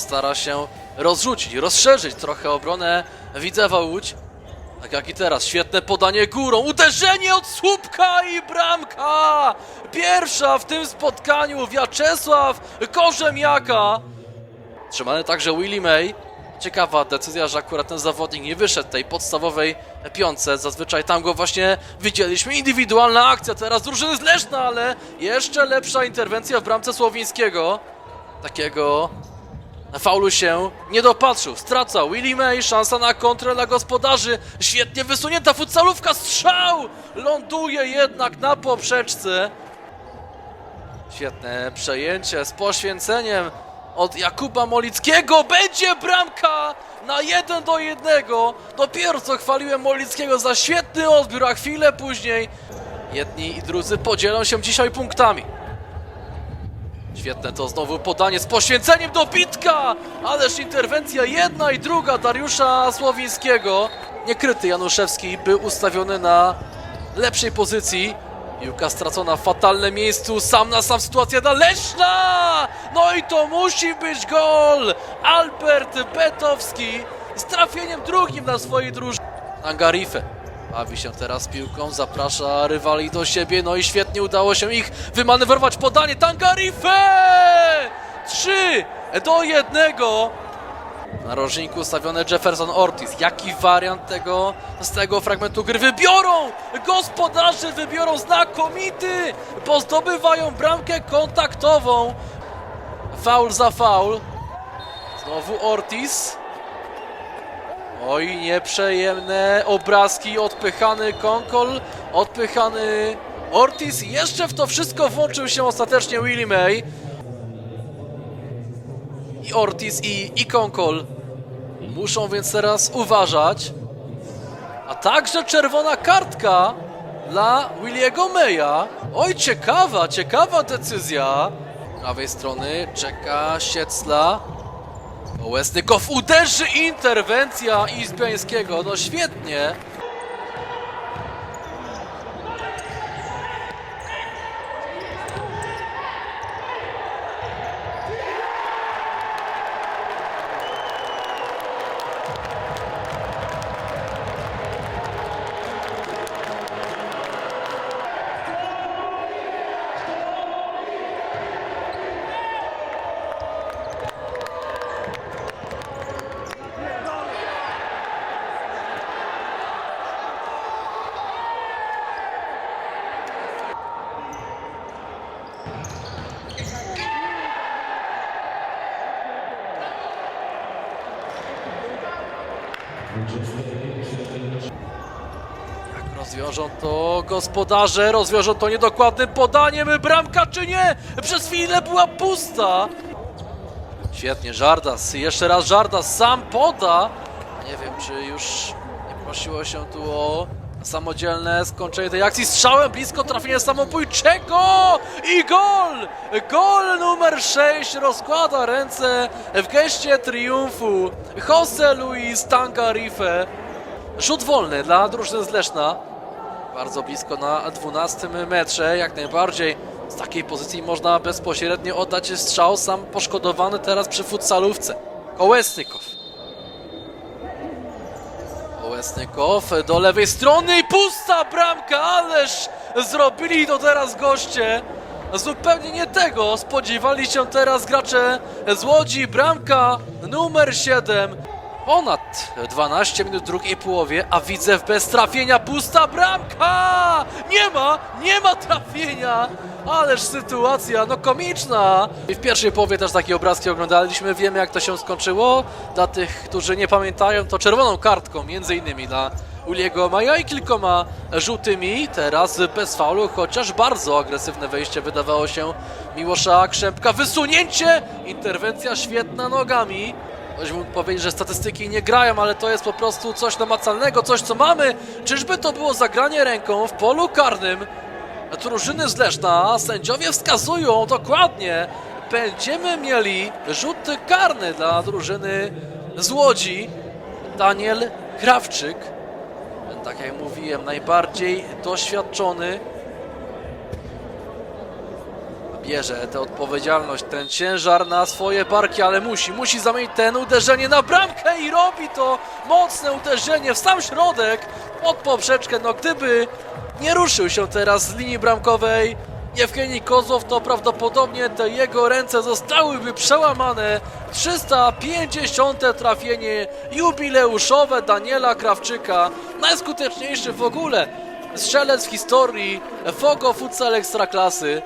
stara się rozrzucić, rozszerzyć trochę obronę Widzewa Łódź. Tak jak i teraz, świetne podanie górą, uderzenie od słupka i bramka! Pierwsza w tym spotkaniu Wiaczesław Korzemiaka. Trzymany także Willie May. Ciekawa decyzja, że akurat ten zawodnik nie wyszedł tej podstawowej piątce. Zazwyczaj tam go właśnie widzieliśmy. Indywidualna akcja teraz drużyny z Leszna, ale jeszcze lepsza interwencja w bramce Słowińskiego. Takiego faulu się nie dopatrzył. Straca Willie May, szansa na kontrę dla gospodarzy. Świetnie wysunięta futsalówka, strzał! Ląduje jednak na poprzeczce. Świetne przejęcie z poświęceniem od Jakuba Molickiego. Będzie bramka na 1 do 1. Dopiero co chwaliłem Molickiego za świetny odbiór, a chwilę później jedni i drudzy podzielą się dzisiaj punktami. Świetne to znowu podanie z poświęceniem do Bitka! Ależ interwencja jedna i druga Dariusza Słowińskiego. Niekryty Januszewski był ustawiony na lepszej pozycji. Piłka stracona w fatalnym miejscu, sam na sam sytuacja Leszna! No i to musi być gol! Albert Betowski z trafieniem drugim na swojej drużynie. Angarife bawi się teraz piłką, zaprasza rywali do siebie, no i świetnie udało się ich wymanewrować podanie. Tangarife! 3 do 1. W narożniku ustawiony Jefferson Ortiz. Jaki wariant tego, z tego fragmentu gry wybiorą? Gospodarze wybiorą znakomity, bo zdobywają bramkę kontaktową. Faul za faul. Znowu Ortiz. Oj, nieprzyjemne obrazki, odpychany Konkol, odpychany Ortiz. Jeszcze w to wszystko włączył się ostatecznie Willie May. I Ortiz i, i Konkol muszą więc teraz uważać. A także czerwona kartka dla Williego Maya. Oj, ciekawa, ciekawa decyzja. Z prawej strony czeka Siecla. Łesnykow uderzy, interwencja Izbiańskiego, no świetnie. Jak rozwiążą to gospodarze, rozwiążą to niedokładnym podaniem, bramka czy nie? Przez chwilę była pusta. Świetnie, Żardas, jeszcze raz Żardas sam poda. Nie wiem, czy już nie prosiło się tu o samodzielne skończenie tej akcji. Strzałem blisko trafienia samobójczego i gol! Gol numer 6 rozkłada ręce w geście triumfu. Jose Luis Tangarife. Rzut wolny dla drużyny z Leszna. Bardzo blisko na 12 metrze, jak najbardziej. Z takiej pozycji można bezpośrednio oddać strzał. Sam poszkodowany teraz przy futsalówce. Kołesnykow. Kołesnykow do lewej strony i pusta bramka, ależ zrobili to teraz goście. Zupełnie nie tego spodziewali się teraz gracze z Łodzi. Bramka numer 7. Ponad 12 minut drugiej połowie, a widzę bez trafienia pusta bramka! Nie ma, nie ma trafienia! Ależ sytuacja, no komiczna! I w pierwszej połowie też takie obrazki oglądaliśmy, wiemy jak to się skończyło. Dla tych, którzy nie pamiętają, to czerwoną kartką, między innymi dla Uliego Maja i kilkoma żółtymi. Teraz bez faulu, chociaż bardzo agresywne wejście wydawało się Miłosza Krzępka. Wysunięcie, interwencja świetna nogami. Ktoś mógł powiedzieć, że statystyki nie grają, ale to jest po prostu coś namacalnego, coś co mamy. Czyżby to było zagranie ręką w polu karnym drużyny z Leszna? Sędziowie wskazują dokładnie. Będziemy mieli rzut karny dla drużyny z Łodzi. Daniel Krawczyk, tak jak mówiłem, najbardziej doświadczony bierze tę odpowiedzialność, ten ciężar na swoje barki, ale musi, musi zamienić ten uderzenie na bramkę i robi to mocne uderzenie w sam środek pod poprzeczkę. No gdyby nie ruszył się teraz z linii bramkowej Jewgenij Kozłow, to prawdopodobnie te jego ręce zostałyby przełamane. 350 trafienie jubileuszowe Daniela Krawczyka, najskuteczniejszy w ogóle strzelec w historii Fogo Futsal Ekstraklasy.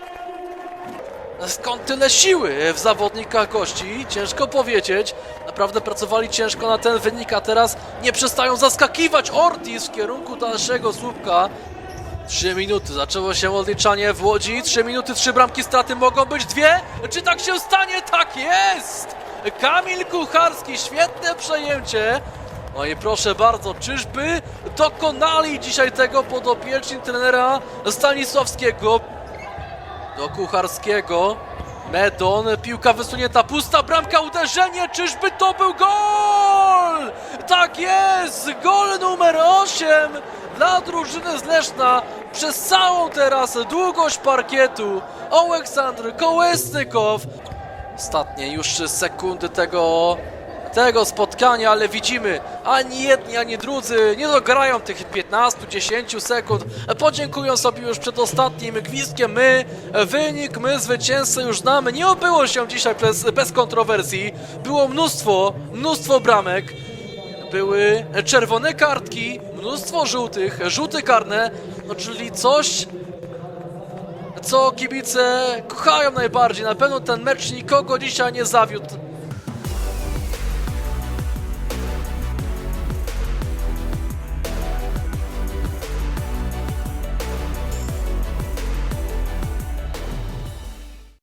Skąd tyle siły w zawodnikach gości? Ciężko powiedzieć. Naprawdę pracowali ciężko na ten wynik, a teraz nie przestają zaskakiwać Ortiz w kierunku dalszego słupka. Trzy minuty, zaczęło się odliczanie w Łodzi. Trzy minuty, trzy bramki straty mogą być dwie. Czy tak się stanie? Tak jest! Kamil Kucharski, świetne przejęcie. No i proszę bardzo, czyżby dokonali dzisiaj tego podopieczni trenera Stanisławskiego? do Kucharskiego. Medon, piłka wysunięta, pusta bramka, uderzenie, czyżby to był gol? Tak jest, gol numer 8 dla drużyny z Leszna przez całą teraz długość parkietu. Oleksandr Kołesnykow. Ostatnie już sekundy tego, tego spotkania, ale widzimy, ani jedni, ani drudzy nie dograją tych 15-10 sekund. Podziękują sobie już przed ostatnim gwizdkiem. My wynik, my zwycięzcę już znamy. Nie obyło się dzisiaj bez, bez kontrowersji. Było mnóstwo, mnóstwo bramek. Były czerwone kartki, mnóstwo żółtych, żółte karne, no czyli coś, co kibice kochają najbardziej. Na pewno ten mecz nikogo dzisiaj nie zawiódł.